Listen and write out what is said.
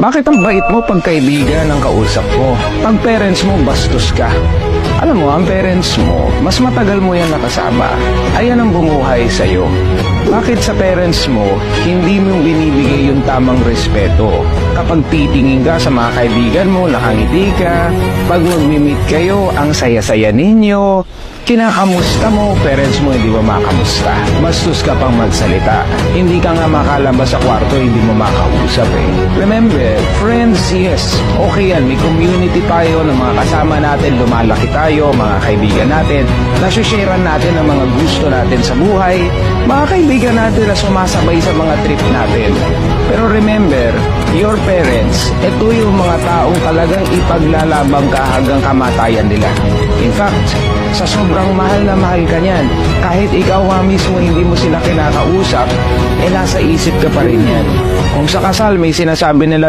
Bakit ang bait mo pag kaibigan ang kausap mo? Pag parents mo, bastos ka. Alam mo, ang parents mo, mas matagal mo yan nakasama. Ayan ang bumuhay sa'yo. Bakit sa parents mo, hindi mo binibigay yung tamang respeto? Kapag titingin ka sa mga kaibigan mo, nakangiti ka, pag mag-meet kayo, ang saya-saya ninyo, kinakamusta mo, parents mo hindi mo makamusta. Bastos ka pang magsalita. Hindi ka nga makalabas sa kwarto, hindi mo makausap eh. Remember, friends, yes, okay yan. May community tayo ng mga kasama natin, lumalaki tayo, mga kaibigan natin. Nasusharean natin ang mga gusto natin sa buhay. Mga kaibigan natin na sumasabay sa mga trip natin. Pero remember, your parents, ito yung mga taong talagang ipaglalabang ka hanggang kamatayan nila. In fact, sa sobrang mahal na mahal ka niyan, kahit ikaw nga mismo hindi mo sila kinakausap, eh nasa isip ka pa rin yan. Kung sa kasal may sinasabi nila